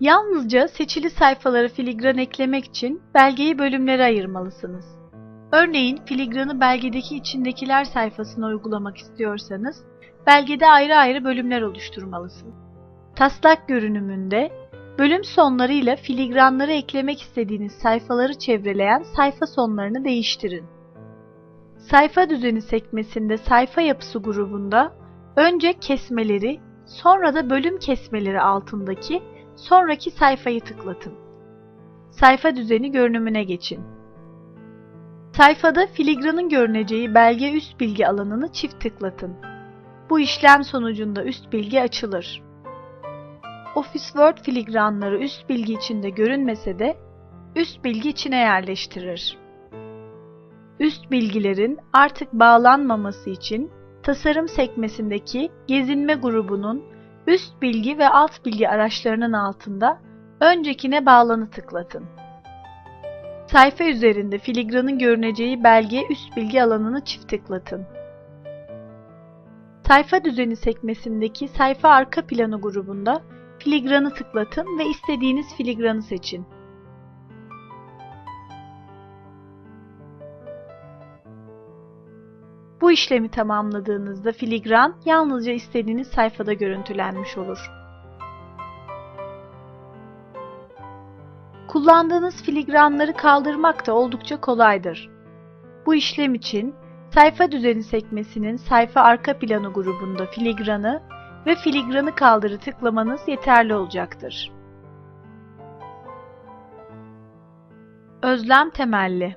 Yalnızca seçili sayfalara filigran eklemek için belgeyi bölümlere ayırmalısınız. Örneğin filigranı belgedeki içindekiler sayfasına uygulamak istiyorsanız, belgede ayrı ayrı bölümler oluşturmalısınız. Taslak görünümünde bölüm sonlarıyla filigranları eklemek istediğiniz sayfaları çevreleyen sayfa sonlarını değiştirin. Sayfa düzeni sekmesinde sayfa yapısı grubunda önce kesmeleri, sonra da bölüm kesmeleri altındaki sonraki sayfayı tıklatın. Sayfa düzeni görünümüne geçin. Sayfada filigranın görüneceği belge üst bilgi alanını çift tıklatın. Bu işlem sonucunda üst bilgi açılır. Office Word filigranları üst bilgi içinde görünmese de üst bilgi içine yerleştirir. Üst bilgilerin artık bağlanmaması için tasarım sekmesindeki gezinme grubunun üst bilgi ve alt bilgi araçlarının altında öncekine bağlanı tıklatın. Sayfa üzerinde filigranın görüneceği belge üst bilgi alanını çift tıklatın. Sayfa düzeni sekmesindeki sayfa arka planı grubunda filigranı tıklatın ve istediğiniz filigranı seçin. Bu işlemi tamamladığınızda filigran yalnızca istediğiniz sayfada görüntülenmiş olur. Kullandığınız filigranları kaldırmak da oldukça kolaydır. Bu işlem için sayfa düzeni sekmesinin sayfa arka planı grubunda filigranı ve filigranı kaldırı tıklamanız yeterli olacaktır. Özlem temelli